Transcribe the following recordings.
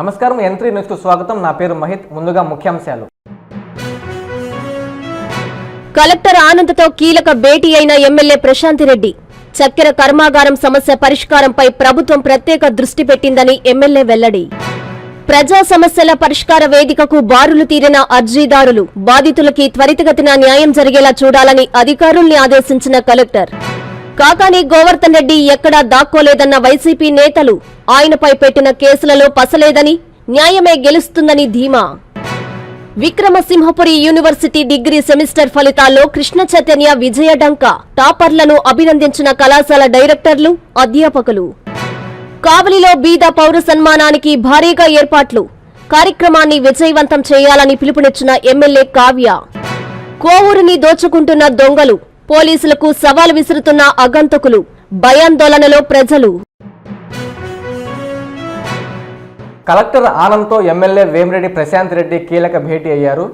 నమస్కారం ఎంట్రీ న్యూస్కు స్వాగతం. నా పేరు మహిత్. ముందుగా ముఖ్యాంశాలు. కలెక్టర్ ఆనంద్తో కీలక భేటీ అయిన ఎమ్మెల్యే ప్రశాంత్ రెడ్డి. చక్కెర కర్మాగారం సమస్య పరిష్కారంపై ప్రభుత్వం ప్రత్యేక దృష్టి పెట్టిందని ఎమ్మెల్యే వెల్లడి. ప్రజా సమస్యల పరిష్కార వేదికకు బారులు తీరిన అర్జీదారులు బాధితులకి త్వరితగతిన న్యాయం జరిగేలా చూడాలని అధికారుల్ని ఆదేశించిన కలెక్టర్. కాకాని గోవర్ధన్ రెడ్డి ఎక్కడా దాక్కోలేదన్న వైసీపీ నేతలు ఆయనపై పెట్టిన కేసులలో పసలేదని న్యాయమే గెలుస్తుందని ధీమా. విక్రమసింహపురి యూనివర్సిటీ డిగ్రీ సెమిస్టర్ ఫలితాల్లో కృష్ణ చైతన్య విజయ డంక టాపర్లను అభినందించిన కళాశాల డైరెక్టర్లు అధ్యాపకులు. కావలిలో బీద పౌర సన్మానానికి భారీగా ఏర్పాట్లు. కార్యక్రమాన్ని విజయవంతం చేయాలని పిలుపునిచ్చిన ఎమ్మెల్యే కావ్య. కోవూరిని దోచుకుంటున్న దొంగలు పోలీసులకు సవాల్ విసురుతున్న అగంతకులు భయాందోళనలో ప్రజలు. కలెక్టర్ ఆనంద్తో ఎమ్మెల్యే వేమిరెడ్డి ప్రశాంత్ రెడ్డి కీలక భేటీ అయ్యారు.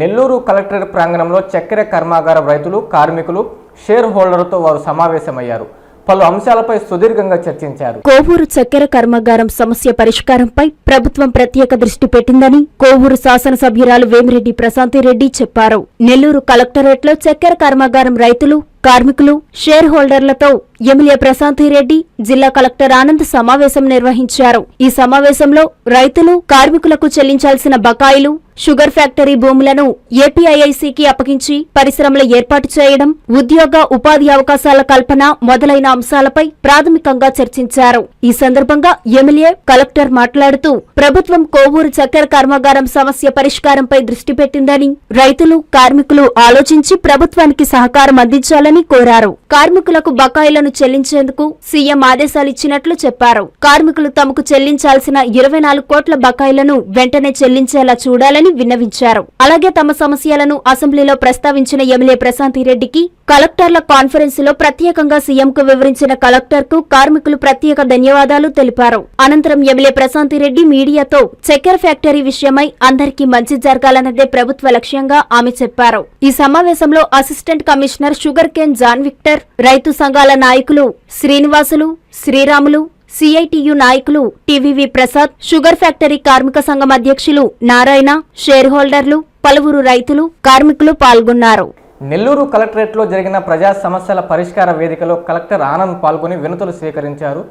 నెల్లూరు కలెక్టరేట్ ప్రాంగణంలో చక్కెర కర్మాగారం రైతులు కార్మికులు షేర్ హోల్డర్తో వారు సమావేశమయ్యారు. పలు అంశాలపై సుదీర్ఘంగా చర్చించారు. కోవూరు చక్కెర కర్మాగారం సమస్య పరిష్కారంపై ప్రభుత్వం ప్రత్యేక దృష్టి పెట్టిందని కోవూరు శాసనసభ్యురాలు వేమిరెడ్డి ప్రశాంతిరెడ్డి చెప్పారు. నెల్లూరు కలెక్టరేట్లో చక్కెర కర్మాగారం రైతులు కార్మికులు షేర్ హోల్డర్లతో ఎమ్మెల్యే ప్రశాంతిరెడ్డి జిల్లా కలెక్టర్ ఆనంద్ సమావేశం నిర్వహించారు. ఈ సమావేశంలో రైతులు కార్మికులకు చెల్లించాల్సిన బకాయిలు షుగర్ ఫ్యాక్టరీ భూములను ఏపీఐఐసికి అప్పగించి పరిశ్రమల ఏర్పాటు చేయడం ఉద్యోగ ఉపాధి అవకాశాల కల్పన మొదలైన అంశాలపై ప్రాథమికంగా చర్చించారు. ఈ సందర్భంగా ఎమ్మెల్యే కలెక్టర్ మాట్లాడుతూ ప్రభుత్వం కోవూరు చక్కెర కర్మాగారం సమస్య పరిష్కారంపై దృష్టి పెట్టిందని రైతులు కార్మికులు ఆలోచించి ప్రభుత్వానికి సహకారం అందించాలని కోరారు. కార్మికులకు బకాయిలను చెల్లించేందుకు సీఎం ఆదేశాలిచ్చినట్లు చెప్పారు. కార్మికులు తమకు చెల్లించాల్సిన ఇరవై నాలుగు కోట్ల బకాయిలను వెంటనే చెల్లించేలా చూడాలని విన్నవించారు. అలాగే తమ సమస్యలను అసెంబ్లీలో ప్రస్తావించిన ఎమ్మెల్యే ప్రశాంతిరెడ్డికి కలెక్టర్ల కాన్ఫరెన్స్లో ప్రత్యేకంగా సీఎంకు వివరించిన కలెక్టర్కు కార్మికులు ప్రత్యేక ధన్యవాదాలు తెలిపారు. అనంతరం ఎమ్మెల్యే ప్రశాంతిరెడ్డి మీడియాతో చక్కెర ఫ్యాక్టరీ విషయమై అందరికీ మంచి జరగాలన్నదే ప్రభుత్వ లక్ష్యంగా ఆమె చెప్పారు. ఈ సమావేశంలో assistant commissioner sugar cane John Victor రైతు సంఘాల నాయకులు శ్రీనివాసులు శ్రీరాములు సిఐటియు నాయకులు టీవీవి ప్రసాద్ షుగర్ ఫ్యాక్టరీ కార్మిక సంఘం అధ్యక్షులు నారాయణ షేర్ హోల్డర్లు పలువురు రైతులు కార్మికులు పాల్గొన్నారు. నెల్లూరు కలెక్టరేట్లో జరిగిన ప్రజా సమస్యల పరిష్కార వేదికలో కలెక్టర్ ఆనంద్ పాల్గొని వినతులు స్వీకరించారు.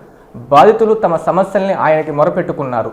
బాధితులు తమ సమస్యల్ని ఆయనకి మొరపెట్టుకున్నారు.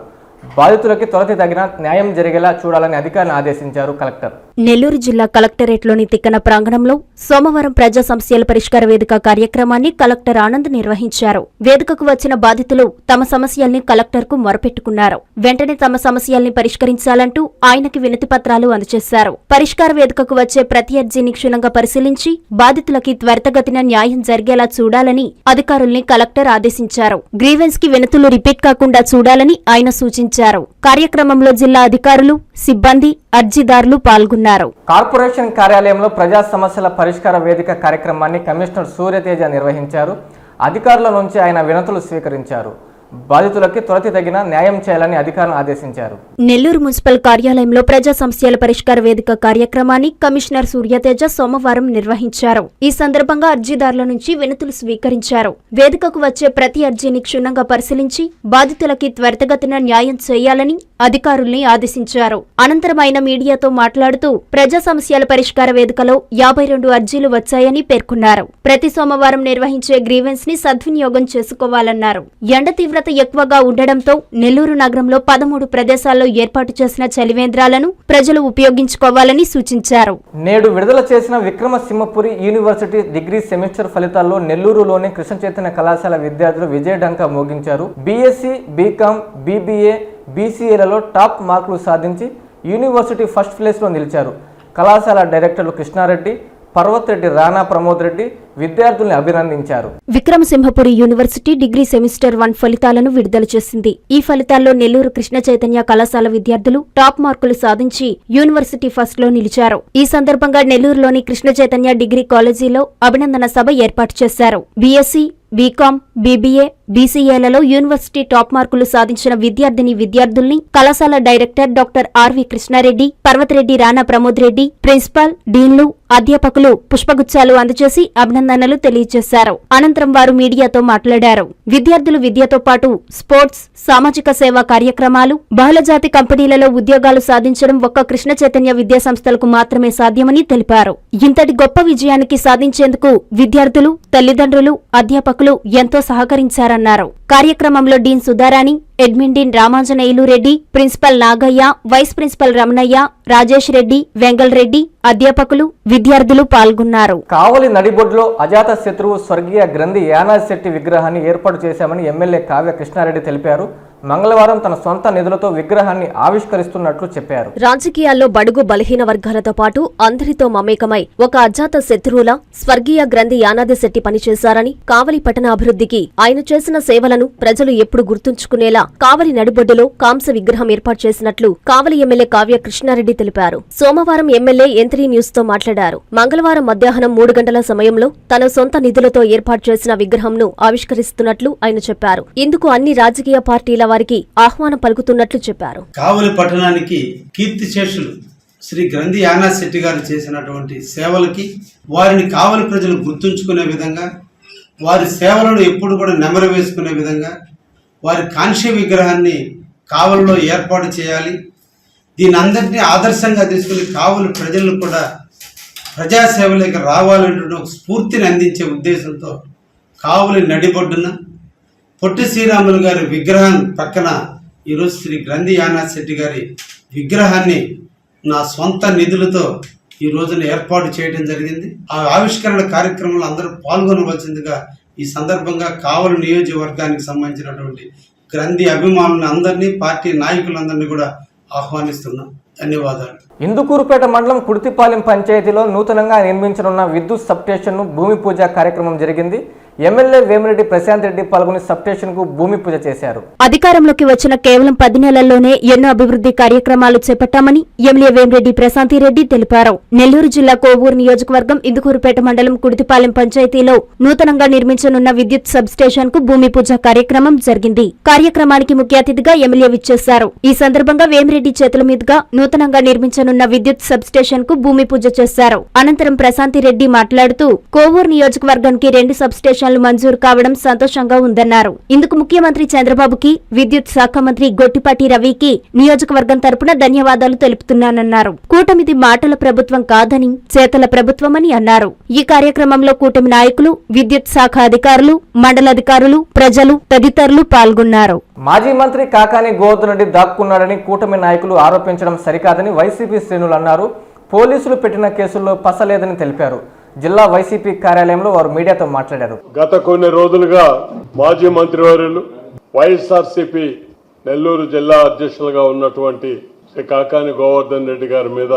బాధితులకి త్వరితగిన న్యాయం జరిగేలా చూడాలని అధికారులను ఆదేశించారు కలెక్టర్. నెల్లూరు జిల్లా కలెక్టరేట్లోని తిక్కన ప్రాంగణంలో సోమవారం ప్రజా సమస్యల పరిష్కార వేదిక కార్యక్రమాన్ని కలెక్టర్ ఆనంద్ నిర్వహించారు. వేదికకు వచ్చిన బాధితులు తమ సమస్యల్ని కలెక్టర్కు మొరపెట్టుకున్నారు. వెంటనే తమ సమస్యల్ని పరిష్కరించాలంటూ ఆయనకి వినతి పత్రాలు అందజేశారు. పరిష్కార వేదికకు వచ్చే ప్రతి అర్జీని క్షుణ్ణంగా పరిశీలించి బాధితులకి త్వరితగతిన న్యాయం జరిగేలా చూడాలని అధికారుల్ని కలెక్టర్ ఆదేశించారు. గ్రీవెన్స్కి వినతులు రిపీట్ కాకుండా చూడాలని ఆయన సూచించారు. కార్యక్రమంలో జిల్లా అధికారులు సిబ్బంది అర్జీదారులు పాల్గొన్నారు. కార్పొరేషన్ కార్యాలయంలో ప్రజా సమస్యల పరిష్కార వేదిక కార్యక్రమాన్ని కమిషనర్ సూర్యతేజ నిర్వహించారు. అధికారుల నుంచి ఆయన వినతులు స్వీకరించారు. బాధితులకి త్వరితగిన న్యాయం చేయాలని అధికారులను ఆదేశించారు. నెల్లూరు మున్సిపల్ కార్యాలయంలో ప్రజా సమస్యల పరిష్కార వేదిక కార్యక్రమాన్ని కమిషనర్ సూర్యతేజ సోమవారం నిర్వహించారు. ఈ సందర్భంగా అర్జీదారుల నుంచి వినతులు స్వీకరించారు. వేదికకు వచ్చే ప్రతి అర్జీని క్షుణ్ణంగా పరిశీలించి బాధితులకి త్వరితగతిన న్యాయం చేయాలని అధికారుల్ని ఆదేశించారు. అనంతరం ఆయన మీడియాతో మాట్లాడుతూ ప్రజా సమస్యల పరిష్కార వేదికలో యాభై రెండు అర్జీలు వచ్చాయని పేర్కొన్నారు. ప్రతి సోమవారం నిర్వహించే గ్రీవెన్స్ని సద్వినియోగం చేసుకోవాలన్నారు. ఎండ ఉష్ణోగ్రత ఎక్కువగా ఉండడంతో నెల్లూరు నగరంలో పదమూడు ప్రదేశాల్లో ఏర్పాటు చేసిన చలివేంద్రాలను ప్రజలు ఉపయోగించుకోవాలని సూచించారు. నేడు విడుదల చేసిన విక్రమసింహపురి యూనివర్సిటీ డిగ్రీ సెమిస్టర్ ఫలితాల్లో నెల్లూరులోని కృష్ణ చైతన్య కళాశాల విద్యార్థులు విజయ డంకా మోగించారు. బీఎస్సీ బీకామ్ బీబీఏ బీసీఏలలో టాప్ మార్కులు సాధించి యూనివర్సిటీ ఫస్ట్ ప్లేస్లో నిలిచారు. కళాశాల డైరెక్టర్లు కృష్ణారెడ్డి పర్వత్ రెడ్డి రాణా ప్రమోద్ రెడ్డి విద్యార్థుల్ని అభినందించారు. Vikrama Simhapuri university degree semester one ఫలితాలను విడుదల చేసింది. ఈ ఫలితాల్లో నెల్లూరు కృష్ణ చైతన్య కళాశాల విద్యార్థులు టాప్ మార్కులు సాధించి యూనివర్సిటీ ఫస్ట్లో నిలిచారు. ఈ సందర్భంగా నెల్లూరులోని కృష్ణ చైతన్య డిగ్రీ కాలేజీలో అభినందన సభ ఏర్పాటు చేశారు. బీఎస్సీ బీకాం బీబీఏ బీసీఏలలో యూనివర్సిటీ టాప్ మార్కులు సాధించిన విద్యార్థిని విద్యార్థుల్ని కళాశాల director doctor R V Krishna Reddy Parvatha Reddy Rana Pramod Reddy principal డీన్లు అధ్యాపకులు పుష్పగుచ్చాలు అందజేసి అభినందన అభినందనలు తెలియజేశారు. అనంతరం వారు మీడియాతో మాట్లాడారు. విద్యార్థులు విద్యతో పాటు స్పోర్ట్స్ సామాజిక సేవా కార్యక్రమాలు బహుళజాతి కంపెనీలలో ఉద్యోగాలు సాధించడం ఒక్క కృష్ణ చైతన్య విద్యా సంస్థలకు మాత్రమే సాధ్యమని తెలిపారు. ఇంతటి గొప్ప విజయానికి సాధించేందుకు విద్యార్థులు తల్లిదండ్రులు అధ్యాపకులు ఎంతో సహకరించారన్నారు. కార్యక్రమంలో dean Sudharani admin dean Ramanjaneyulu Reddy principal Nagaiah vice principal Ramanaiah Rajesh Reddy Vengal Reddy అధ్యాపకులు విద్యార్థులు పాల్గొన్నారు. కావలి నడిబొడ్లో అజాత శత్రువు స్వర్గీయ గ్రంథి యానాది శెట్టి విగ్రహాన్ని ఏర్పాటు చేశామని ఎమ్మెల్యే కావ్య కృష్ణారెడ్డి తెలిపారు. మంగళవారం తన సొంత నిధులతో విగ్రహాన్ని ఆవిష్కరిస్తున్నట్లు చెప్పారు. రాజకీయాల్లో బడుగు బలహీన వర్గాలతో పాటు అందరితో మమేకమై ఒక అజాత శత్రువుల స్వర్గీయ గ్రంథి యానాది శెట్టి పనిచేశారని కావలి పట్టణ అభివృద్ధికి ఆయన చేసిన సేవలను ప్రజలు ఎప్పుడు గుర్తుంచుకునేలా కావలి నడిబొడ్డులో కాంస విగ్రహం ఏర్పాటు చేసినట్లు కావలి ఎమ్మెల్యే కావ్య కృష్ణారెడ్డి తెలిపారు. సోమవారం ఎమ్మెల్యే ఎంత్రీ న్యూస్తో మాట్లాడారు. మంగళవారం మధ్యాహ్నం మూడు గంటల సమయంలో తన సొంత నిధులతో ఏర్పాటు చేసిన విగ్రహంను ఆవిష్కరిస్తున్నట్లు ఆయన చెప్పారు. ఇందుకు అన్ని రాజకీయ పార్టీల వారికి ఆహ్వానం పలుకుతున్నట్లు చెప్పారు. కావలి పట్టణానికి కీర్తి శేషులు శ్రీ గ్రంథి యానా శెట్టి గారు చేసినటువంటి సేవలకి వారిని కావలి ప్రజలు గుర్తుంచుకునే విధంగా వారి సేవలను ఎప్పుడు కూడా నెమరు వేసుకునే విధంగా వారి కాంక్ష విగ్రహాన్ని కావలిలో ఏర్పాటు చేయాలి. దీని అందరినీ ఆదర్శంగా తీసుకుని కావలి ప్రజలను కూడా ప్రజాసేవలోకి రావాలనేటువంటి ఒక స్ఫూర్తిని అందించే ఉద్దేశంతో కావలి నడిబొడ్డున పొట్టి శ్రీరాములు గారి విగ్రహం పక్కన ఈరోజు శ్రీ గ్రంథి యానాథ్ శెట్టి గారి విగ్రహాన్ని నా సొంత నిధులతో ఈ రోజున ఏర్పాటు చేయడం జరిగింది. ఆ ఆవిష్కరణ కార్యక్రమంలో అందరూ పాల్గొనవలసిందిగా ఈ సందర్భంగా కావలి నియోజకవర్గానికి సంబంధించినటువంటి గ్రంథి అభిమానులను అందరినీ పార్టీ నాయకులందరినీ కూడా ఆహ్వానిస్తున్నాం. ధన్యవాదాలు. ఇందుకూరుపేట మండలం కుడితిపాలెం పంచాయతీలో నూతనంగా నిర్మించనున్న విద్యుత్ సబ్స్టేషన్ను భూమి పూజ కార్యక్రమం జరిగింది. ఎమ్మెల్యే వేమిరెడ్డి ప్రశాంత్ రెడ్డి పాల్గొని సబ్స్టేషన్కు భూమి పూజ చేశారు. అధికారంలోకి వచ్చిన కేవలం పది నెలల్లోనే ఎన్నో అభివృద్ధి కార్యక్రమాలు చేపట్టామని ఎమ్మెల్యే వేమిరెడ్డి ప్రశాంతిరెడ్డి తెలిపారు. నెల్లూరు జిల్లా కోవూరు నియోజకవర్గం ఇందుకూరుపేట మండలం కుడితిపాలెం పంచాయతీలో నూతనంగా నిర్మించనున్న విద్యుత్ సబ్ స్టేషన్కు భూమి పూజ కార్యక్రమం జరిగింది. కార్యక్రమానికి ముఖ్య అతిథిగా ఎమ్మెల్యే విచ్చేశారు. ఈ సందర్భంగా వేమిరెడ్డి చేతుల మీదుగా నూతనంగా నిర్మించనున్న విద్యుత్ సబ్స్టేషన్కు భూమి పూజ చేశారు. అనంతరం ప్రశాంతిరెడ్డి మాట్లాడుతూ కోవూరు నియోజకవర్గానికి రెండు సబ్ స్టేషన్లు మంజూరు కావడం సంతోషంగా ఉందన్నారు. ఇందుకు ముఖ్యమంత్రి చంద్రబాబుకి విద్యుత్ శాఖ మంత్రి గొట్టిపాటి రవికి నియోజకవర్గం తరపున ధన్యవాదాలు తెలుపుతున్నానన్నారు. కూటమిది మాటల ప్రభుత్వం కాదని చేతల ప్రభుత్వమని అన్నారు. ఈ కార్యక్రమంలో కూటమి నాయకులు విద్యుత్ శాఖ అధికారులు మండలాధికారులు ప్రజలు తదితరులు పాల్గొన్నారు. మాజీ మంత్రి కాకాని గోతు నుండి దాక్కున్నాడని కూటమి నాయకులు ఆరోపించడం సరికాదని వైసీపీ శ్రేణులు అన్నారు. పోలీసులు పెట్టిన కేసుల్లో పసలేదని తెలిపారు. జిల్లా వైసీపీ కార్యాలయంలో వారు మీడియాతో మాట్లాడారు. గత కొన్ని రోజులుగా మాజీ మంత్రివర్యులు వైఎస్ఆర్సిపి నెల్లూరు జిల్లా అధ్యక్షులుగా ఉన్నటువంటి శ్రీ కాకాని గోవర్ధన్ రెడ్డి గారి మీద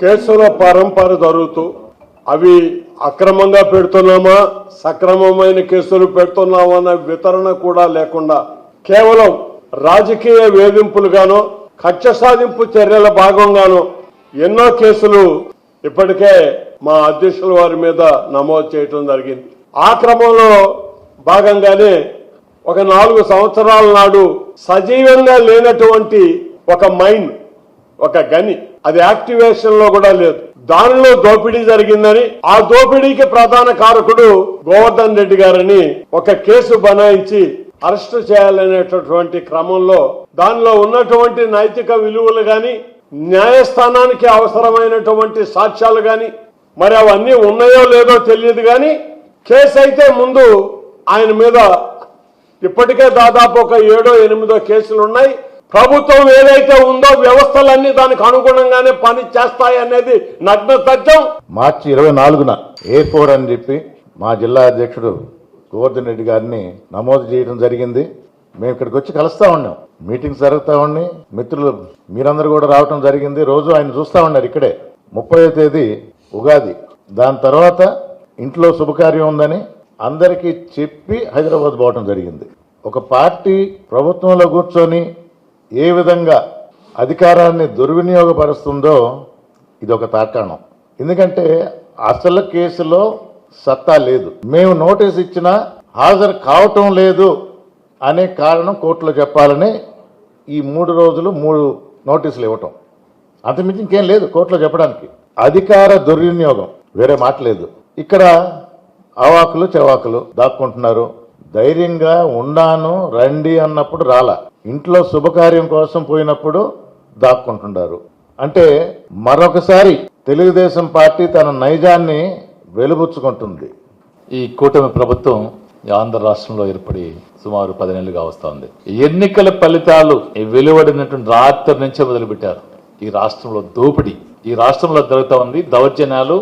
కేసుల పరంపర జరుగుతూ అవి అక్రమంగా పెడుతున్నామా సక్రమమైన కేసులు పెడుతున్నామా అనే వితరణ కూడా లేకుండా కేవలం రాజకీయ వేధింపులుగానో కక్ష సాధింపు చర్యల భాగంగాను ఎన్నో కేసులు ఇప్పటికే మా అధ్యక్షుల వారి మీద నమోదు చేయటం జరిగింది. ఆ క్రమంలో భాగంగానే ఒక నాలుగు సంవత్సరాల నాడు సజీవంగా లేనటువంటి ఒక మైన్ ఒక గని అది యాక్టివేషన్లో కూడా లేదు. దానిలో దోపిడీ జరిగిందని ఆ దోపిడీకి ప్రధాన కారకుడు గోవర్ధన్ రెడ్డి గారని ఒక కేసు బనాయించి అరెస్ట్ చేయాలనేటటువంటి క్రమంలో దానిలో ఉన్నటువంటి నైతిక విలువలు గాని న్యాయస్థానానికి అవసరమైనటువంటి సాక్ష్యాలు గాని మరి అవన్నీ ఉన్నాయో లేదో తెలియదు కానీ కేసు అయితే ముందు ఆయన మీద ఇప్పటికే దాదాపు ఒక ఏడో ఎనిమిదో కేసులు ఉన్నాయి. ప్రభుత్వం ఏదైతే ఉందో వ్యవస్థలన్నీ దానికి అనుగుణంగానే పని చేస్తాయి అనేది నగ్న సత్యం మార్చి ఇరవై నాలుగున ఏ ఫోర్ అని చెప్పి మా జిల్లా అధ్యక్షుడు గోవర్ధన్ రెడ్డి గారిని నమోదు చేయడం జరిగింది. మేము ఇక్కడికి వచ్చి కలుస్తా ఉన్నాం. మీటింగ్స్ జరుగుతూ ఉన్నాయి మిత్రులు మీరందరూ కూడా రావటం జరిగింది. రోజు ఆయన చూస్తా ఉన్నారు ఇక్కడే. ముప్పై తేదీ ఉగాది. దాని తర్వాత ఇంట్లో శుభకార్యం ఉందని అందరికీ చెప్పి హైదరాబాద్ పోవటం జరిగింది. ఒక పార్టీ ప్రభుత్వంలో కూర్చొని ఏ విధంగా అధికారాన్ని దుర్వినియోగపరుస్తుందో ఇది ఒక తాకాణం ఎందుకంటే అసలు కేసులో సత్తా లేదు. మేము నోటీస్ ఇచ్చినా హాజరు కావటం లేదు అనే కారణం కోర్టులో చెప్పాలని ఈ మూడు రోజులు మూడు నోటీసులు ఇవ్వటం. అంతమించి ఇంకేం లేదు కోర్టులో చెప్పడానికి. అధికార దుర్వినియోగం వేరే మాట లేదు. ఇక్కడ అవాకులు చెవాకులు దాక్కుంటున్నారు. ధైర్యంగా ఉన్నాను రండి అన్నప్పుడు రాలా. ఇంట్లో శుభకార్యం కోసం పోయినప్పుడు దాక్కుంటున్నారు. అంటే మరొకసారి తెలుగుదేశం పార్టీ తన నైజాన్ని వెలుబుచ్చుకుంటుంది. ఈ కూటమి ప్రభుత్వం ఆంధ్ర రాష్ట్రంలో ఏర్పడి సుమారు పదినేళ్ళుగా వస్తుంది. వస్తోంది ఎన్నికల ఫలితాలు వెలువడినటువంటి రాత్రి నుంచే మొదలుపెట్టారు. ఈ రాష్ట్రంలో దోపిడీ ఈ రాష్ట్రంలో జరుగుతూ ఉంది దౌర్జన్యాలు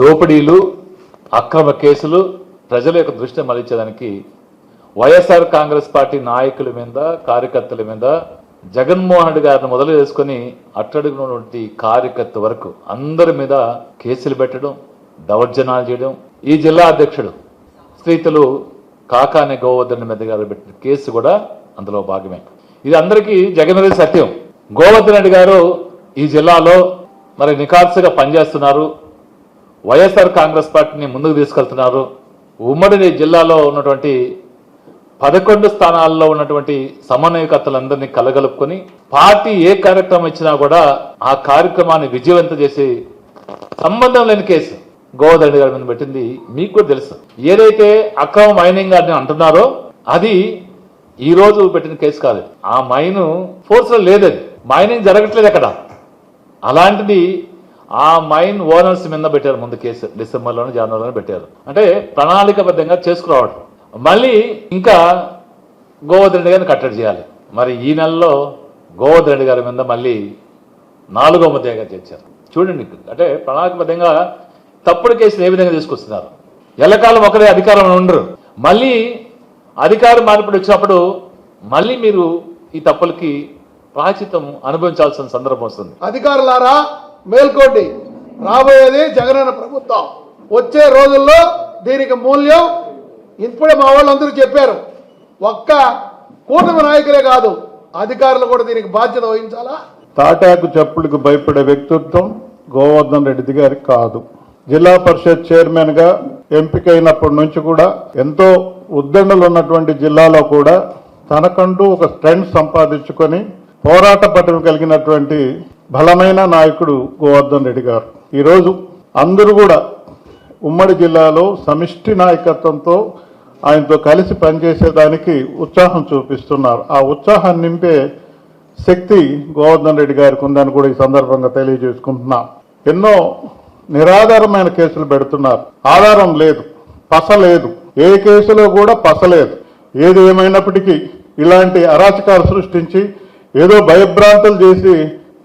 దోపిడీలు అక్రమ కేసులు ప్రజల యొక్క దృష్టిని మళ్ళించడానికి వైఎస్ఆర్ కాంగ్రెస్ పార్టీ నాయకుల మీద కార్యకర్తల మీద జగన్మోహన్ రెడ్డి గారిని మొదలు చేసుకుని అట్టడుగునటువంటి కార్యకర్త వరకు అందరి మీద కేసులు పెట్టడం దౌర్జనాలు చేయడం. ఈ జిల్లా అధ్యక్షుడు శ్రీతులు కాకాని గోవర్ధన్ మీద గారు పెట్టిన కేసు కూడా అందులో భాగమే. ఇది అందరికీ జగన్ సత్యం. గోవర్ధన్ రెడ్డి గారు ఈ జిల్లాలో మరి నికార్సుగా పనిచేస్తున్నారు. వైఎస్ఆర్ కాంగ్రెస్ పార్టీని ముందుకు తీసుకెళ్తున్నారు. ఉమ్మడి జిల్లాలో ఉన్నటువంటి పదకొండు స్థానాల్లో ఉన్నటువంటి సమన్వయకర్తలందరినీ కలగలుపుకొని పార్టీ ఏ కార్యక్రమం ఇచ్చినా కూడా ఆ కార్యక్రమాన్ని విజయవంతం చేసి సంబంధం లేని కేసు. గోవర్ధన్ గారి మీద పెట్టింది మీకు కూడా తెలుసు. ఏదైతే అక్రమ మైనింగ్ అని అంటున్నారో అది ఈ రోజు పెట్టిన కేసు కాదు. ఆ మైన్ ఫోర్స్ లేదది మైనింగ్ జరగట్లేదు అక్కడ. అలాంటిది ఆ మైన్ ఓనర్స్ మీద పెట్టారు ముందు కేసు. డిసెంబర్లోనే జనవరిలోనే పెట్టారు. అంటే ప్రణాళికబద్ధంగా చేసుకురావడం. మళ్ళీ ఇంకా గోవర్ధన్ రెడ్డి గారిని కట్టడి చేయాలి. మరి ఈ నెలలో గోవర్ధన్ రెడ్డి గారి మీద మళ్ళీ నాలుగో ముద్దగా చేర్చారు. చూడండి అంటే ప్రణాళికబద్ధంగా తప్పుడు కేసులు ఏ విధంగా తీసుకొస్తున్నారు? ఎల్లకాలం ఒకరే అధికారంలో ఉండరు. మళ్ళీ అధికారం మార్పిడి వచ్చినప్పుడు మళ్ళీ మీరు ఈ తప్పులకి ప్రాచితం అనుభవించాల్సిన సందర్భం వస్తుంది. అధికారులారా మేల్కోండి రాబోయేది జగనన్న ప్రభుత్వం. వచ్చే రోజుల్లో దీనికి మూల్యం ఇప్పుడే మా వాళ్ళందరూ చెప్పారు. ఒక్క కూటమి నాయకులే కాదు అధికారులు కూడా దీనికి బాధ్యత వహించాలా? తాటాకు చప్పుడుకు భయపడే వ్యక్తిత్వం గోవర్ధన్ రెడ్డి గారికి కాదు. జిల్లా పరిషత్ చైర్మన్గా ఎంపికైనప్పటి నుంచి కూడా ఎంతో ఉద్దండలు ఉన్నటువంటి జిల్లాలో కూడా తనకంటూ ఒక స్ట్రెంగ్త్ సంపాదించుకొని పోరాట పట్టును కలిగినటువంటి బలమైన నాయకుడు గోవర్ధన్ రెడ్డి గారు. ఈరోజు అందరూ కూడా ఉమ్మడి జిల్లాలో సమిష్టి నాయకత్వంతో ఆయనతో కలిసి పనిచేసేదానికి ఉత్సాహం చూపిస్తున్నారు. ఆ ఉత్సాహాన్ని నింపే శక్తి గోవర్ధన్ రెడ్డి గారికి ఉందని కూడా ఈ సందర్భంగా తెలియజేసుకుంటున్నాం. ఎన్నో నిరాధారమైన కేసులు పెడుతున్నారు. ఆధారం లేదు పస లేదు. ఏ కేసులో కూడా పస లేదు. ఏది ఏమైనప్పటికీ ఇలాంటి అరాచకాలు సృష్టించి ఏదో భయభ్రాంతులు చేసి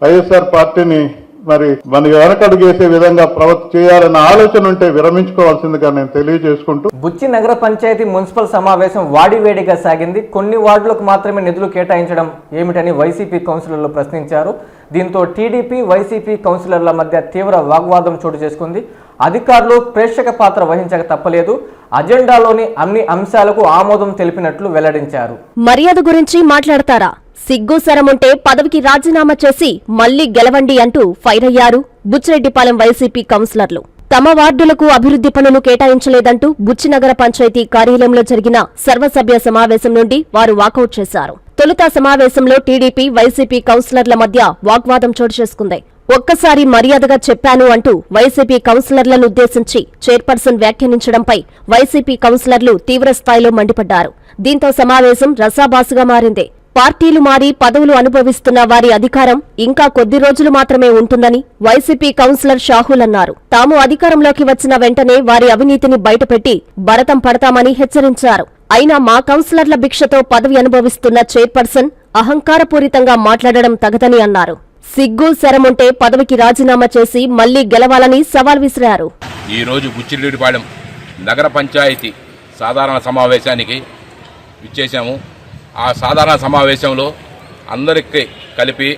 వైఎస్ఆర్ పార్టీని మరి మన వెనకడుగేసే విధంగా ప్రవర్తి చేయాలన్న ఆలోచన ఉంటే విరమించుకోవాల్సిందిగా నేను తెలియజేసుకుంటూ. బుచ్చి నగర పంచాయతీ మున్సిపల్ సమావేశం వాడివేడిగా సాగింది. కొన్ని వార్డులకు మాత్రమే నిధులు కేటాయించడం ఏమిటని వైసీపీ కౌన్సిలర్లు ప్రశ్నించారు. దీంతో టీడీపీ వైసీపీ కౌన్సిలర్ల మధ్య తీవ్ర వాగ్వాదం చోటు చేసుకుంది. అధికారులు ప్రేక్షక పాత్ర వహించక తప్పలేదు. అజెండాలోని అన్ని అంశాలకు ఆమోదం తెలిపినట్లు వెల్లడించారు. మర్యాద గురించి మాట్లాడతారా? సిగ్గు శరముంటే పదవికి రాజీనామా చేసి మళ్ళీ గెలవండి అంటూ ఫైర్ అయ్యారు బుచ్చిరెడ్డిపాలెం వైసీపీ కౌన్సిలర్లు. తమ వార్డులకు అభివృద్ధి పనులు కేటాయించలేదంటూ బుచ్చినగర పంచాయతీ కార్యాలయంలో జరిగిన సర్వసభ్య సమావేశం నుండి వారు వాకౌట్ చేశారు. తొలుత సమావేశంలో టీడీపీ వైసీపీ కౌన్సిలర్ల మధ్య వాగ్వాదం చోటు చేసుకుంది. ఒక్కసారి మర్యాదగా చెప్పాను అంటూ వైసీపీ కౌన్సిలర్లను ఉద్దేశించి చైర్పర్సన్ వ్యాఖ్యానించడంపై వైసీపీ కౌన్సిలర్లు తీవ్రస్థాయిలో మండిపడ్డారు. దీంతో సమావేశం రసాబాసుగా మారింది. పార్టీలు మారి పదవులు అనుభవిస్తున్న వారి అధికారం ఇంకా కొద్ది రోజులు మాత్రమే ఉంటుందని వైసీపీ కౌన్సిలర్ షాహుల్ అన్నారు. తాము అధికారంలోకి వచ్చిన వెంటనే వారి అవినీతిని బయటపెట్టి భరతం పడతామని హెచ్చరించారు. అయినా మా కౌన్సిలర్ల భిక్షతో పదవి అనుభవిస్తున్న చైర్పర్సన్ అహంకారపూరితంగా మాట్లాడడం తగదని అన్నారు. సిగ్గు శరముంటే పదవికి రాజీనామా చేసి మళ్ళీ గెలవాలని సవాల్ విసిరారు. ఈరోజు బుచ్చిరెడ్డిపాళెం నగర పంచాయతీ సాధారణ సమావేశానికి ఇచ్చేసాము ఆ సాధారణ సమావేశంలో అందరికి కలిపి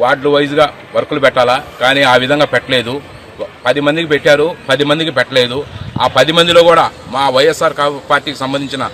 వార్డులు వైజ్గా వర్కులు పెట్టాలా? కానీ ఆ విధంగా పెట్టలేదు. పది మందికి పెట్టారు పది మందికి పెట్టలేదు. ఆ పది మందిలో కూడా మా వైఎస్ఆర్ పార్టీకి సంబంధించిన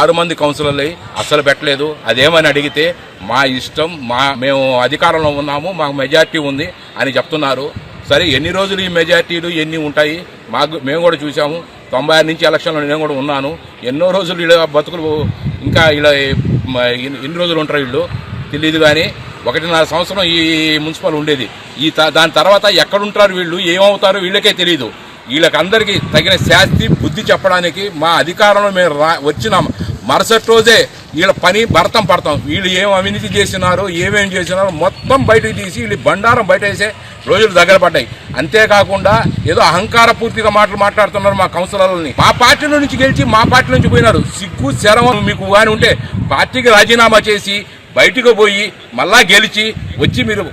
ఆరు మంది కౌన్సిలర్లు అస్సలు పెట్టలేదు. అదేమని అడిగితే మా ఇష్టం మా మేము అధికారంలో ఉన్నాము మాకు మెజార్టీ ఉంది అని చెప్తున్నారు. సరే ఎన్ని రోజులు ఈ మెజార్టీలు ఎన్ని ఉంటాయి? మాకు మేము కూడా చూసాము తొంభై ఆరు నుంచి ఎలక్షన్లో నేను కూడా ఉన్నాను. ఎన్నో రోజులు ఇలా బతుకులు ఇంకా ఇలా ఎన్ని రోజులు ఉంటారు వీళ్ళు. తెలియదు కానీ ఒకటిన్నర సంవత్సరం ఈ మున్సిపల్ ఉండేది. ఈ త- దాని తర్వాత ఎక్కడుంటారు వీళ్ళు ఏమవుతారో వీళ్ళకే తెలియదు వీళ్ళకందరికీ తగిన శాస్తి బుద్ధి చెప్పడానికి మా అధికారంలో మేము రా వచ్చినాం. మరుసటి రోజే వీళ్ళ పని భరతం పడతాం. వీళ్ళు ఏం అవినీతి చేసినారో ఏమేం చేసినారో మొత్తం బయటకు తీసి వీళ్ళు బండారం బయట వేసే రోజులు దగ్గర పడ్డాయి. అంతేకాకుండా ఏదో అహంకార పూర్తిగా మాటలు మాట్లాడుతున్నారు మా కౌన్సిలర్లని. మా పార్టీ నుంచి గెలిచి మా పార్టీ నుంచి పోయినారు. సిగ్గు శరం మీకు కానీ ఉంటే పార్టీకి రాజీనామా చేసి బయటకు పోయి మళ్ళా గెలిచి వచ్చి మీరు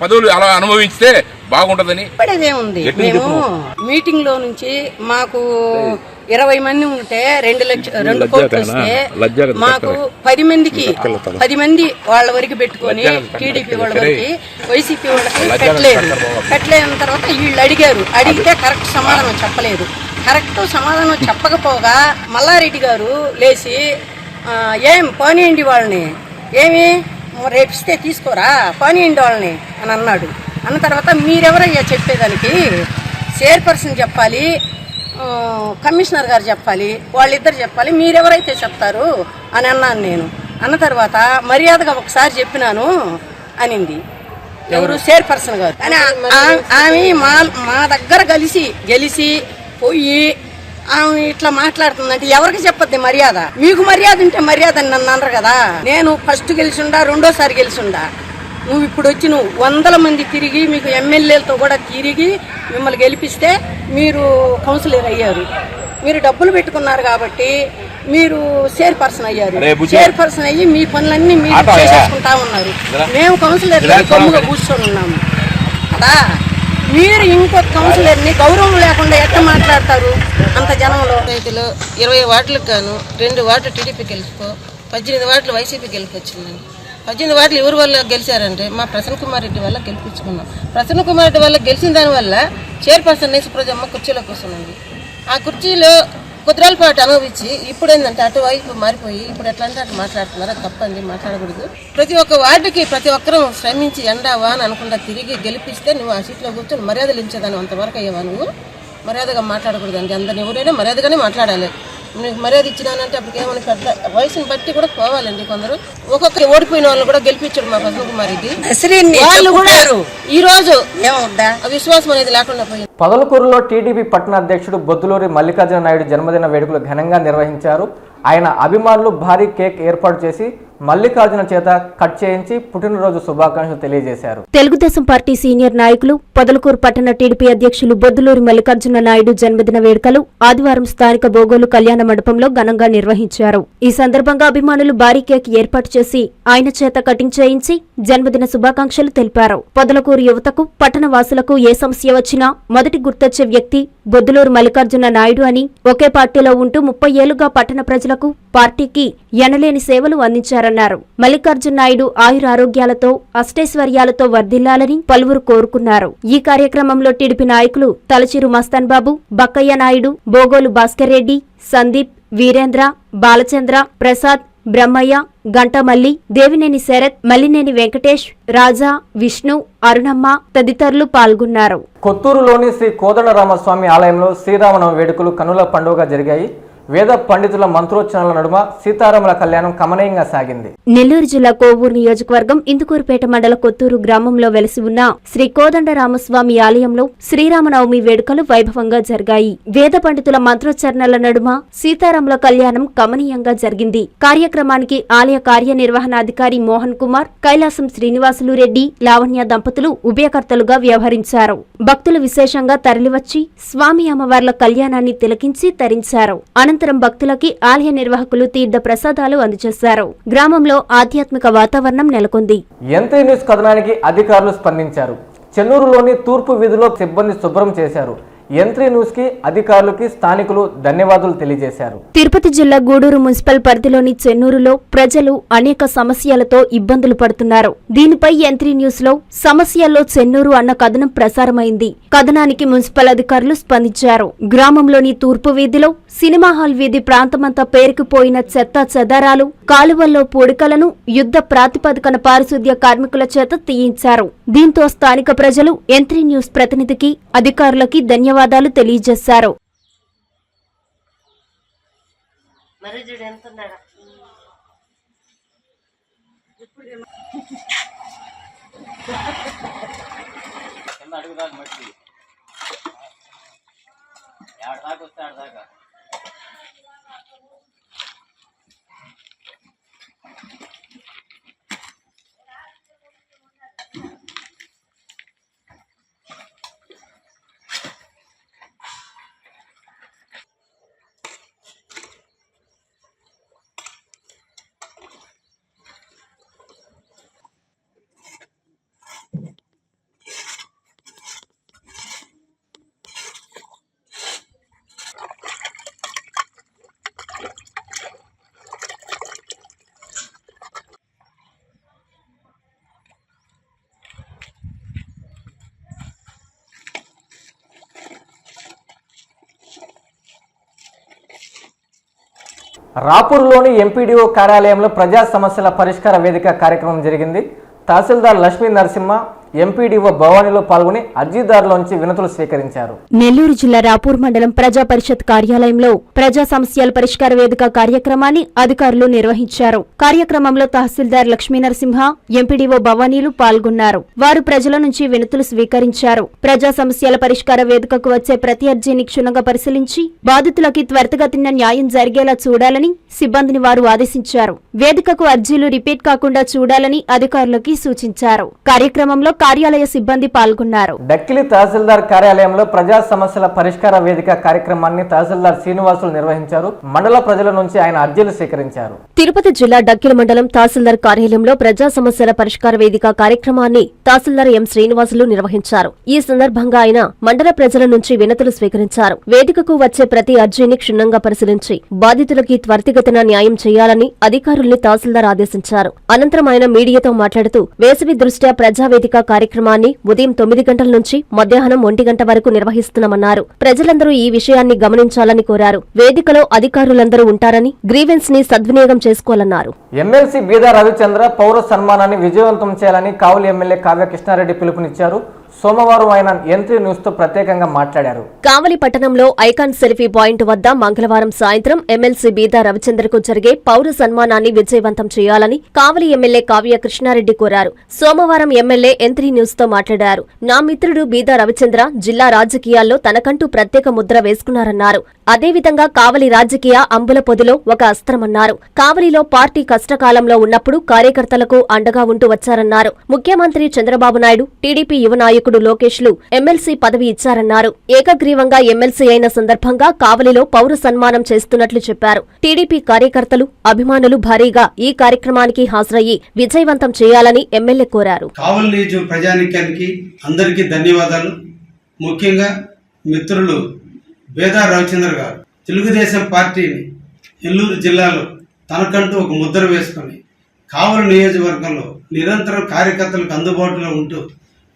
పదవులు అలా అనుభవించితే బాగుంటుందని. మీటింగ్లో నుంచి మాకు ఇరవై మంది ఉంటే రెండు లక్ష రెండు కోట్లు? వస్తే మాకు? పది మందికి పది మంది వాళ్ళ వరకు పెట్టుకొని టీడీపీ? వాళ్ళ వరకు వైసీపీ వాళ్ళకి పెట్టలేదు? పెట్టలేని తర్వాత వీళ్ళు అడిగారు. అడిగితే కరెక్ట్ సమాధానం చెప్పలేదు. కరెక్ట్ సమాధానం చెప్పకపోగా మల్లారెడ్డి గారు లేచి "ఆ, ఏం పోనీయండి వాళ్ళని? ఏమి? రేపిస్తే తీసుకోరా? పోనీయండి వాళ్ళని? అని అన్నాడు. అన్న తర్వాత మీరెవరయ్యా చెప్పేదానికి? చైర్పర్సన్ చెప్పాలి. కమిషనర్ గారు చెప్పాలి వాళ్ళిద్దరు చెప్పాలి మీరెవరైతే చెప్తారు అని అన్నాను నేను. అన్న తర్వాత మర్యాదగా ఒకసారి చెప్పినాను అనింది. ఎవరు? చైర్పర్సన్ గారు. అని ఆమె మా మా దగ్గర కలిసి గెలిచి పోయి ఆమె ఇట్లా మాట్లాడుతుందంటే ఎవరికి చెప్పద్ది మర్యాద? మీకు మర్యాద ఉంటే మర్యాద అని నన్ను అనరు కదా. నేను ఫస్ట్ గెలిచిండా రెండోసారి గెలిచిండా? నువ్వు ఇప్పుడు వచ్చి నువ్వు వందల మంది తిరిగి మీకు ఎమ్మెల్యేలతో కూడా తిరిగి మిమ్మల్ని గెలిపిస్తే మీరు కౌన్సిలర్ అయ్యారు మీరు డబ్బులు పెట్టుకున్నారు కాబట్టి మీరు చైర్పర్సన్ అయ్యారు అరే బుజ్జి. చైర్పర్సన్ అయ్యి మీ పనులన్నీ మీరు. చేసేసుకుంటా ఉన్నారు. మేము కౌన్సిలర్ గమ్ముగా చూడండి. కూర్చొని ఉన్నాము కదా మీరు ఇంకొక కౌన్సిలర్ని గౌరవం లేకుండా ఎట్లా మాట్లాడతారు అంత జనంలో రైతులు ఇరవై వార్డులకు గాను రెండు వార్డులు టీడీపీ గెలుచుకో పద్దెనిమిది వార్డులు వైసీపీ గెలుపొచ్చిందండి పద్దెనిమిది వార్డులు ఎవరి వల్ల గెలిచారంటే మా ప్రసన్న కుమార్ రెడ్డి వల్ల గెలిపించుకున్నాం. ప్రసన్న కుమార్ రెడ్డి వల్ల గెలిచిన దానివల్ల చైర్పర్సన్ నేసుప్రజమ్మ కుర్చీలో కూర్చున్నది ఆ కుర్చీలో కుదిరాల పాటు అనుభవించి ఇప్పుడు ఏంటంటే అటువైపు మారిపోయి ఇప్పుడు ఎట్లా అంటే అటు మాట్లాడుతున్నారు? తప్పండి మాట్లాడకూడదు. ప్రతి ఒక్క వార్డుకి ప్రతి ఒక్కరూ శ్రమించి ఎండా వాన్ అనుకుంటా తిరిగి గెలిపిస్తే నువ్వు ఆ సీట్లో కూర్చొని మర్యాదలు ఇచ్చేదాన్ని అంతవరకు అయ్యేవా నువ్వు? మర్యాదగా మాట్లాడకూడదండి. అందరిని ఎవరైనా మర్యాదగానే మాట్లాడాలి. నీకు మర్యాద ఇచ్చినానంటే అప్పటికేమని పెద్ద వయసుని బట్టి కూడా పోవాలండి కొందరు. ఒక్కొక్కరు ఓడిపోయిన వాళ్ళు కూడా గెలిపించాడు మా ప్రసన్న కుమార్ రెడ్డి నసిరీన్ని వాళ్ళు కూడా చెప్పుకోరు. ఈ రోజు విశ్వాసం అనేది లేకుండా పోయింది. పొదలకూరులో టీడీపీ పట్టణ అధ్యక్షుడు బొద్దులూరి మల్లికార్జున నాయుడు జన్మదిన వేడుకలు ఘనంగా నిర్వహించారు. ఆయన అభిమానులు భారీ కేక్ ఏర్పాటు చేసి మల్లికార్జున చేత కట్ చేయించి పుట్టినరోజు శుభాకాంక్షలు తెలియజేశారు. తెలుగుదేశం పార్టీ సీనియర్ నాయకులు పొదలకూరు పట్టణ టీడీపీ అధ్యక్షులు బొద్దులూరి మల్లికార్జున నాయుడు జన్మదిన వేడుకలు ఆదివారం స్థానిక బోగోలు కళ్యాణ మండపంలో ఘనంగా నిర్వహించారు. ఈ సందర్భంగా అభిమానులు భారీ కేక్ ఏర్పాటు చేసి ఆయన చేత కటింగ్ చేయించి జన్మదిన శుభాకాంక్షలు తెలిపారు. పొదలకూరు యువతకు పట్టణ వాసులకు ఏ సమస్య వచ్చినా మొదటి గుర్తొచ్చే వ్యక్తి బొద్దులూరు మల్లికార్జున నాయుడు అని ఒకే పార్టీలో ఉంటూ ముప్పై ఏళ్ళుగా పట్టణ ప్రజలకు పార్టీకి ఎనలేని సేవలు అందించారన్నారు. మల్లికార్జున నాయుడు ఆయురారోగ్యాలతో అష్టైశ్వర్యాలతో వర్ధిల్లాలని పలువురు కోరుకున్నారు. ఈ కార్యక్రమంలో టీడీపీ నాయకులు తలచిరు మస్తాన్ బాబు బక్కయ్య నాయుడు బోగోలు భాస్కర్ రెడ్డి సందీప్ వీరేంద్ర బాలచంద్ర ప్రసాద్ బ్రహ్మయ్య గంటమల్లి దేవినేని శరత్ మల్లినేని వెంకటేష్ రాజా విష్ణు అరుణమ్మ తదితరులు పాల్గొన్నారు. కొత్తూరులోని శ్రీ కోదండరామస్వామి ఆలయంలో శ్రీరామనవమి వేడుకలు కనుల పండుగ జరిగాయి. వేద పండితుల మంత్రోచ్చరణల నడుమ సీతారాముల కళ్యాణం కమనీయంగా సాగింది. నెల్లూరు జిల్లా కోవూరు నియోజకవర్గం ఇందుకూరుపేట మండల కొత్తూరు గ్రామంలో వెలసి ఉన్న శ్రీ కోదండరామస్వామి ఆలయంలో శ్రీరామనవమి వేడుకలు వైభవంగా జరిగాయి. వేద పండితుల మంత్రోచ్చరణల నడుమ సీతారాముల కళ్యాణం కమనీయంగా జరిగింది. కార్యక్రమానికి ఆలయ కార్యనిర్వహణాధికారి మోహన్ కుమార్ కైలాసం శ్రీనివాసులు రెడ్డి లావణ్య దంపతులు ఉభయకర్తలుగా వ్యవహరించారు. భక్తులు విశేషంగా తరలివచ్చి స్వామి అమ్మవార్ల కళ్యాణాన్ని తిలకించి తరించారు. అనంతరం భక్తులకి ఆలయ నిర్వాహకులు తీర్థ ప్రసాదాలు అందజేశారు. గ్రామంలో ఆధ్యాత్మిక వాతావరణం నెలకొంది. ఎంత్రీ న్యూస్ కథనానికి అధికారులు స్పందించారు. చెన్నూరులోని తూర్పు వీధిలో సిబ్బంది శుభ్రం చేశారు. ఎంత్రీ న్యూస్కి అధికారులకి స్థానికులు ధన్యవాదాలు తెలియజేశారు. తిరుపతి జిల్లా గూడూరు మున్సిపల్ పరిధిలోని చెన్నూరులో ప్రజలు అనేక సమస్యలతో ఇబ్బందులు పడుతున్నారు. దీనిపై ఎంత్రీ న్యూస్లో సమస్యల్లో చెన్నూరు అన్న కథనం ప్రసారమైంది. కథనానికి మున్సిపల్ అధికారులు స్పందించారు. గ్రామంలోని తూర్పు వీధిలో సినిమా హాల్ వీధి ప్రాంతమంతా పేరుకుపోయిన చెత్త చెదారాలు కాలువల్లో పూడికలను యుద్ధ ప్రాతిపదికన పారిశుద్ధ్య కార్మికుల చేత తీయించారు. దీంతో స్థానిక ప్రజలు ఎంత్రీ న్యూస్ ప్రతినిధికి అధికారులకి ధన్యవాదాలు తెలియజేశారు. రాపూర్లోని ఎంపీడీఓ కార్యాలయంలో ప్రజా సమస్యల పరిష్కార వేదిక కార్యక్రమం జరిగింది. తహసీల్దార్ లక్ష్మీ నరసింహ ఎంపీడీఓ భవానీలో పాల్గొని అర్జీదారులోంచి వినతులు స్వీకరించారు. నెల్లూరు జిల్లా రాపూర్ మండలం ప్రజా పరిషత్ కార్యాలయంలో ప్రజా సమస్యల పరిష్కార వేదిక కార్యక్రమాన్ని అధికారులు నిర్వహించారు. కార్యక్రమంలో తహసీల్దార్ లక్ష్మీనరసింహ ఎంపీడీఓ భవానీలు పాల్గొన్నారు. వారు ప్రజల నుంచి వినతులు స్వీకరించారు. ప్రజా సమస్యల పరిష్కార వేదికకు వచ్చే ప్రతి అర్జీని క్షుణ్ణంగా పరిశీలించి బాధితులకి త్వరితగతిన న్యాయం జరిగేలా చూడాలని సిబ్బందిని వారు ఆదేశించారు. వేదికకు అర్జీలు రిపీట్ కాకుండా చూడాలని అధికారులకి సూచించారు. కార్యక్రమంలో కార్యాలయ సిబ్బంది పాల్గొన్నారు. డక్కిలి తహసీల్దార్ కార్యాలయంలో ప్రజా సమస్యల పరిష్కార వేదిక కార్యక్రమాన్ని తహసీల్దార్ శ్రీనివాసులు నిర్వహించారు. మండల ప్రజల నుంచి ఆయన అర్జీలు స్వీకరించారు. తిరుపతి జిల్లా డక్కిల మండలం తహసీల్దార్ కార్యాలయంలో ప్రజా సమస్యల పరిష్కార వేదిక కార్యక్రమాన్ని తహసీల్దార్ ఎం శ్రీనివాసులు నిర్వహించారు. ఈ సందర్భంగా ఆయన మండల ప్రజల నుంచి వినతులు స్వీకరించారు. వేదికకు వచ్చే ప్రతి అర్జీని క్షుణ్ణంగా పరిశీలించి బాధితులకి త్వరితగతిన న్యాయం చేయాలని అధికారుల్ని తహసీల్దార్ ఆదేశించారు. అనంతరం ఆయన మీడియాతో మాట్లాడుతూ వేసవి దృష్ట్యా ప్రజావేదిక కార్యక్రమాన్ని ఉదయం తొమ్మిది గంటల నుంచి మధ్యాహ్నం ఒంటి గంట వరకు నిర్వహిస్తున్నామన్నారు. ప్రజలందరూ ఈ విషయాన్ని గమనించాలని కోరారు. వేదికలో అధికారులందరూ ఉంటారని గ్రీవెన్స్ని సద్వినియోగం చేసుకోవాలన్నారు. ఎమ్మెల్సీ బీదా రవిచంద్ర పౌర సన్మానాన్ని విజయవంతం చేయాలని కావులు ఎమ్మెల్యే కావ్య కృష్ణారెడ్డి పిలుపునిచ్చారు. సోమవారం ఆయన ఎంత్రీ న్యూస్తో ప్రత్యేకంగా మాట్లాడారు. కావలి పట్టణంలో ఐకాన్ సెల్ఫీ పాయింట్ వద్ద మంగళవారం సాయంత్రం ఎమ్మెల్సీ బీదా రవిచంద్ర కు జరిగే పౌర సన్మానాన్ని విజయవంతం చేయాలని కావలి ఎమ్మెల్యే కావ్య కృష్ణారెడ్డి కోరారు. సోమవారం ఎమ్మెల్యే ఎంత్రీ న్యూస్తో మాట్లాడారు. నా మిత్రుడు బీదా రవిచంద్ర జిల్లా రాజకీయాల్లో తనకంటూ ప్రత్యేక ముద్ర వేసుకున్నారన్నారు. అదేవిధంగా కావలి రాజకీయ అంబుల పొదిలో ఒక అస్త్రమన్నారు. కావలిలో పార్టీ కష్టకాలంలో ఉన్నప్పుడు కార్యకర్తలకు అండగా ఉంటూ వచ్చారన్నారు. ముఖ్యమంత్రి చంద్రబాబు నాయుడు టీడీపీ యువ నాయకుడు లోకేష్లు ఎమ్మెల్సీ పదవి ఇచ్చారన్నారు. ఏకగ్రీవంగా ఎమ్మెల్సీ అయిన సందర్భంగా కావలిలో పౌర సన్మానం చేస్తున్నట్లు చెప్పారు. టీడీపీ కార్యకర్తలు అభిమానులు భారీగా ఈ కార్యక్రమానికి హాజరయ్యి విజయవంతం చేయాలని ఎమ్మెల్యే కోరారు. ప్రజానికానికి అందరికీ ధన్యవాదాలు. ముఖ్యంగా మిత్రులు బేదా రవిచంద్ర గారు. తెలుగుదేశం పార్టీని నెల్లూరు జిల్లాలో తనకంటూ ఒక ముద్ర వేసుకొని కావలి నియోజకవర్గంలో నిరంతరం కార్యకర్తలకు అందుబాటులో ఉంటూ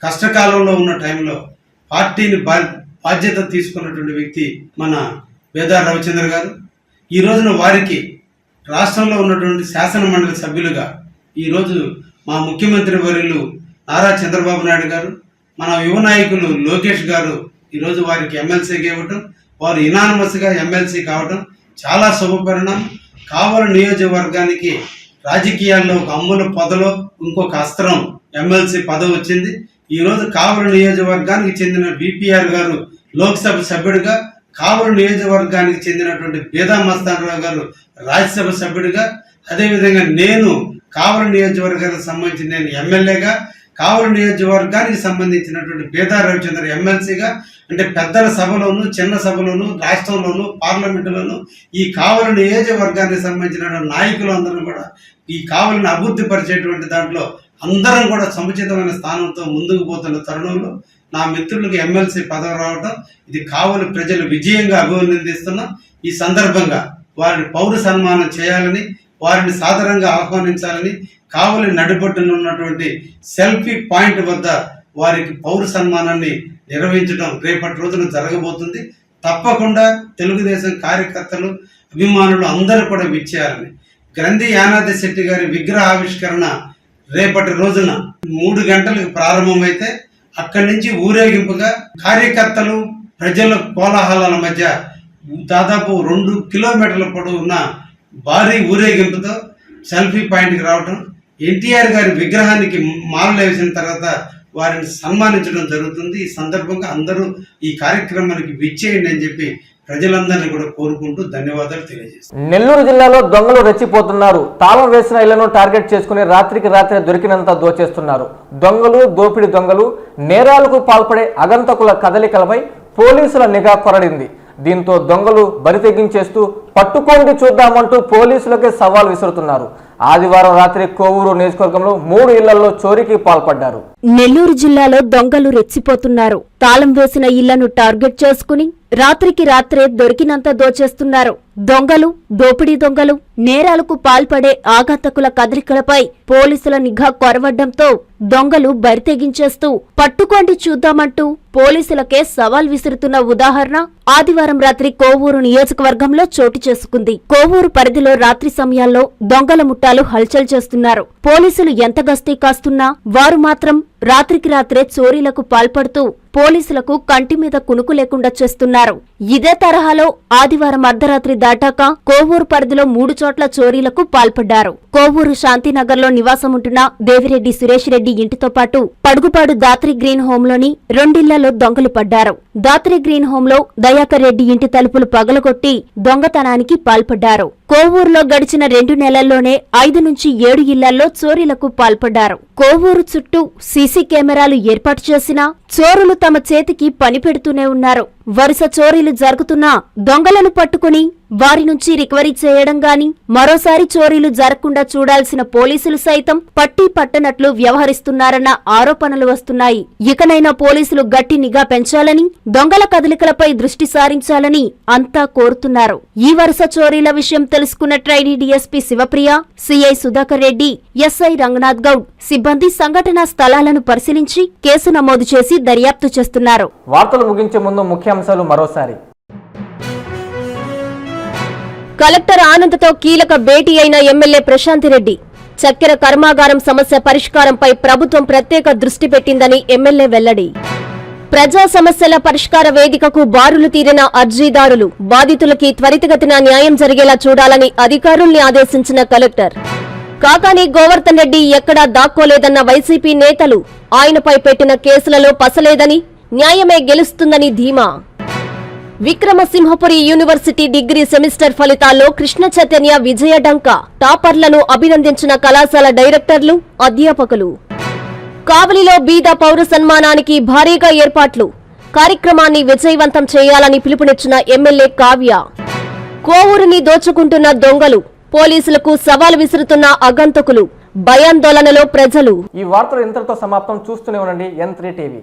కష్టకాలంలో ఉన్న టైంలో పార్టీని బా బాధ్యత తీసుకున్నటువంటి వ్యక్తి మన వేదా రవిచంద్ర గారు. ఈ రోజున వారికి రాష్ట్రంలో ఉన్నటువంటి శాసన మండలి సభ్యులుగా ఈరోజు మా ముఖ్యమంత్రి వర్యులు నారా చంద్రబాబు నాయుడు గారు మన యువ నాయకులు లోకేష్ గారు ఈరోజు వారికి ఎమ్మెల్సీకి ఇవ్వటం వారు ఇనానమస్గా ఎమ్మెల్సీ కావటం చాలా శుభపరిణామం. కావలి నియోజకవర్గానికి రాజకీయాల్లో ఒక అమ్ముల పొదలో ఇంకొక అస్త్రం ఎమ్మెల్సీ పదవి వచ్చింది. ఈరోజు కావలి నియోజకవర్గానికి చెందిన బీపీఆర్ గారు లోక్సభ సభ్యుడిగా కావలి నియోజకవర్గానికి చెందినటువంటి బేదా మస్తానరావు గారు రాజ్యసభ సభ్యుడిగా అదేవిధంగా నేను కావలి నియోజకవర్గానికి సంబంధించి నేను ఎమ్మెల్యేగా కావలి నియోజకవర్గానికి సంబంధించినటువంటి బేదా రవిచంద్ర ఎమ్మెల్సీగా అంటే పెద్దల సభలోను చిన్న సభలోను రాష్ట్రంలోను పార్లమెంటులోను ఈ కావలి నియోజకవర్గానికి సంబంధించిన నాయకులందరూ కూడా ఈ కావలిని అభివృద్ధి పరిచేటువంటి దాంట్లో అందరం కూడా సముచితమైన స్థానంతో ముందుకు పోతున్న తరుణంలో నా మిత్రులకు ఎమ్మెల్సీ పదవి రావడం ఇది కావలి ప్రజలు విజయంగా అభినందిస్తున్నా ఈ సందర్భంగా వారిని పౌర సన్మానం చేయాలని వారిని సాధారణంగా ఆహ్వానించాలని కావలి నడిబొట్టున ఉన్నటువంటి సెల్ఫీ పాయింట్ వద్ద వారికి పౌర సన్మానాన్ని నిర్వహించడం రేపటి రోజున జరగబోతుంది. తప్పకుండా తెలుగుదేశం కార్యకర్తలు అభిమానులు అందరూ కూడా విచ్చేయాలని. గ్రంథి యానాది శెట్టి గారి విగ్రహ ఆవిష్కరణ రేపటి రోజున మూడు గంటలకు ప్రారంభమైతే అక్కడి నుంచి ఊరేగింపుగా కార్యకర్తలు ప్రజల కోలాహలాల మధ్య దాదాపు రెండు కిలోమీటర్ల పొడవు ఉన్న భారీ ఊరేగింపుతో సెల్ఫీ పాయింట్కి రావటం ఎన్టీఆర్ గారి విగ్రహానికి మాలలు వేసిన తర్వాత వారిని సన్మానించడం జరుగుతుంది. ఈ సందర్భంగా అందరూ ఈ కార్యక్రమానికి విచ్చేయండి అని చెప్పి ప్రజలందరినీ కూడా కోరుకుంటూ ధన్యవాదాలు తెలియజేస్తాను. నెల్లూరు జిల్లాలో దొంగలు రెచ్చిపోతున్నారు. తాళం వేసిన ఇళ్ళను టార్గెట్ చేసుకుని రాత్రికి రాత్రి దొరికినంత దోచేస్తున్నారు. దొంగలు దోపిడి దొంగలు నేరాలకు పాల్పడే అగంతకుల కదలికలపై పోలీసుల నిఘా కొరడింది. దీంతో దొంగలు బరి తెగించేస్తూ పట్టుకోండి చూద్దామంటూ పోలీసులకే సవాల్ విసురుతున్నారు. ఆదివారం రాత్రి కోవూరు నియోజకవర్గంలో మూడు ఇళ్ళలో చోరీకి పాల్పడ్డారు. నెల్లూరు జిల్లాలో దొంగలు రెచ్చిపోతున్నారు. తాళం వేసిన ఇళ్ళను టార్గెట్ చేసుకుని రాత్రికి రాత్రే దొరికినంత దోచేస్తున్నారు. దొంగలు దోపిడీ దొంగలు నేరాలకు పాల్పడే ఆఘాతకుల కదలికలపై పోలీసుల నిఘా కొరవడంతో దొంగలు బరితెగించేస్తూ పట్టుకోండి చూద్దామంటూ పోలీసులకే సవాల్ విసురుతున్న ఉదాహరణ ఆదివారం రాత్రి కోవూరు నియోజకవర్గంలో చోటు చేసుకుంది. కోవూరు పరిధిలో రాత్రి సమయాల్లో దొంగల ముఠాలు హల్చల్ చేస్తున్నారు. పోలీసులు ఎంత గస్తీ కాస్తున్నా వారు మాత్రం రాత్రికి రాత్రే చోరీలకు పాల్పడుతూ పోలీసులకు కంటి మీద కునుకు లేకుండా చేస్తున్నారు. ఇదే తరహాలో ఆదివారం అర్ధరాత్రి దాటాక కోవూరు పరిధిలో మూడు చోట్ల చోరీలకు పాల్పడ్డారు. కోవూరు శాంతినగర్లో నివాసముంటున్న దేవిరెడ్డి సురేష్ రెడ్డి ఇంటితో పాటు పడుగుపాడు దాత్రి గ్రీన్ హోంలోని రెండిళ్ళలో దొంగలు పడ్డారు. దాత్రి గ్రీన్ హోంలో దయాకర్ రెడ్డి ఇంటి తలుపులు పగలగొట్టి దొంగతనానికి పాల్పడ్డారు. కోవూరులో గడిచిన రెండు నెలల్లోనే ఐదు నుంచి ఏడు ఇళ్ళలో చోరీలకు పాల్పడ్డారు. కోవూరు చుట్టూ సీసీ కెమెరాలు ఏర్పాటు చేసినా చోరులు తమ చేతికి పని పెడుతూనే ఉన్నారు. వరుస చోరీలు జరుగుతున్నా దొంగలను పట్టుకుని వారి నుంచి రికవరీ చేయడం గాని మరోసారి చోరీలు జరగకుండా చూడాల్సిన పోలీసులు సైతం పట్టి పట్టనట్లు వ్యవహరిస్తున్నారన్న ఆరోపణలు వస్తున్నాయి. ఇకనైనా పోలీసులు గట్టి నిఘా పెంచాలని దొంగల కదలికలపై దృష్టి సారించాలని అంతా కోరుతున్నారు. ఈ వరుస చోరీల విషయం తెలుసుకున్న trainee DSP Shivapriya CI Sudhakar Reddy SI Ranganath Goud సిబ్బంది సంఘటనా స్థలాలను పరిశీలించి కేసు నమోదు చేసి దర్యాప్తు చేస్తున్నారు. వార్తలు ముగించే ముందు అంశాలు మరోసారి. కలెక్టర్ ఆనంద్తో కీలక భేటీ అయిన ఎమ్మెల్యే ప్రశాంతిరెడ్డి చక్కెర కర్మాగారం సమస్య పరిష్కారంపై ప్రభుత్వం ప్రత్యేక దృష్టి పెట్టిందని ఎమ్మెల్యే వెల్లడి. ప్రజా సమస్యల పరిష్కార వేదికకు బారులు తీరిన అర్జీదారులు బాధితులకి త్వరితగతిన న్యాయం జరిగేలా చూడాలని అధికారుల్ని ఆదేశించిన కలెక్టర్. కాకాని గోవర్ధన్ రెడ్డి ఎక్కడా దాక్కోలేదన్న వైసీపీ నేతలు ఆయనపై పెట్టిన కేసులలో పసలేదని న్యాయమే గెలుస్తుందని ధీమా. విక్రమసింహపురి యూనివర్సిటీ డిగ్రీ సెమిస్టర్ ఫలితాల్లో కృష్ణ చైతన్య విజయ డంక. టాపర్లను అభినందించిన కళాశాల డైరెక్టర్లు అధ్యాపకులు. కావలిలో బీద పౌర సన్మానానికి భారీగా ఏర్పాట్లు. కార్యక్రమాన్ని విజయవంతం చేయాలని పిలుపునిచ్చిన ఎమ్మెల్యే కావ్య. కోవూరిని దోచుకుంటున్న దొంగలు పోలీసులకు సవాల్ విసురుతున్న అగంతకులు భయాందోళనలో ప్రజలు. ఈ వార్తలు ఇంతటితో సమాప్తం. చూస్తూనే ఉండండి ఎన్ త్రీ టీవీ